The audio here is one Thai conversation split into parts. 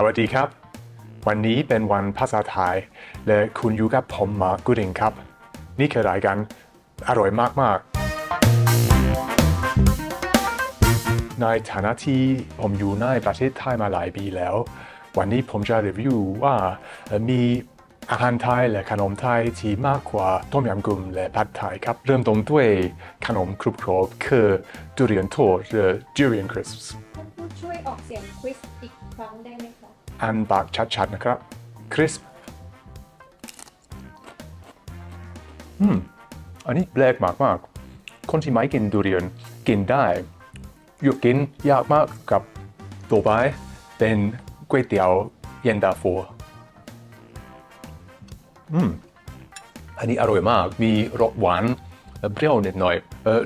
สวัสดีครับ วันนี้เป็นวันภาษาไทย และคุณอยู่กับผมมากูดิงครับ นี่คือรายการอร่อยมาก ๆ ในฐานะที่ผมอยู่ในประเทศไทยมาหลายปีแล้ว วันนี้ผมจะรีวิวว่ามีอาหารไทยและขนมไทยที่มากกว่าต้มยำกุ้งและผัดไทยครับ เริ่มต้นด้วยขนมครุบกรอบคือดุเรียนทอดหรือ durian crisps ช่วยออกเสียงคริสอีก ครั้งได้ไหมคะอันปากชัดๆนะครับ คริสป์อืม อันนี้แปลกมากมากๆคนที่ไม่กินดูเรียนกินได้หยุดกินยากมากกับตัวไปเป็นก๋วยเตี๋ยวเย็นตาโฟอืม อันนี้อร่อยมาก มีรสหวานเปรี้ยวนิดหน่อย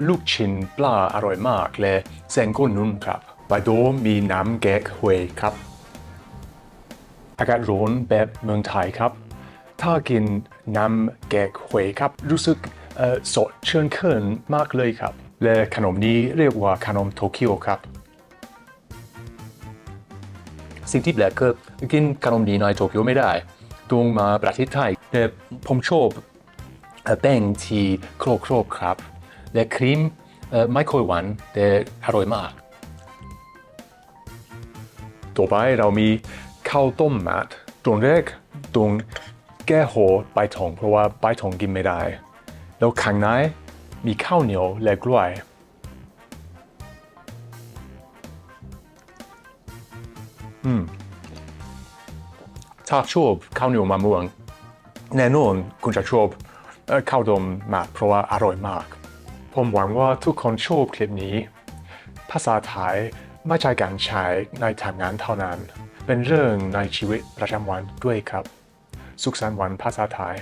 ลูกชิ้นปลาอร่อยมากและเส้นก็นุ่มครับ ไปโดมีน้ำแกงฮวยครับ อากาศร้อนแบบเมืองไทยครับ ถ้ากินน้ำแกงหวยครับ รู้สึกสดชื่นขึ้นมากเลยครับ และขนมนี้เรียกว่าขนมโตเกียวครับ สิ่งที่แปลกคือกินขนมนี้ในโตเกียวไม่ได้ต้องมาประเทศไทยแต่ผมชอบแป้งที่โครบโครบครับ และครีมไม่ค่อยหวานแต่อร่อยมาก ต่อไปเรามี ข้าวต้มมัดตรงแรกตรงแก้โหใบทองเพราะว่าใบทองกินไม่ได้ แล้วข้างในมีข้าวเหนียวและกล้วยอืมถ้าชอบข้าวเหนียวมะม่วงแน่นอนคุณจะชอบข้าวต้มมัดเพราะว่าอร่อยมาก ผมหวังว่าทุกคนชอบคลิปนี้ ภาษาไทยไม่ใช่การใช้ในทำงานเท่านั้น เป็นเรื่องในชีวิตประจำวันด้วยครับ สุขสันต์วันภาษาไทย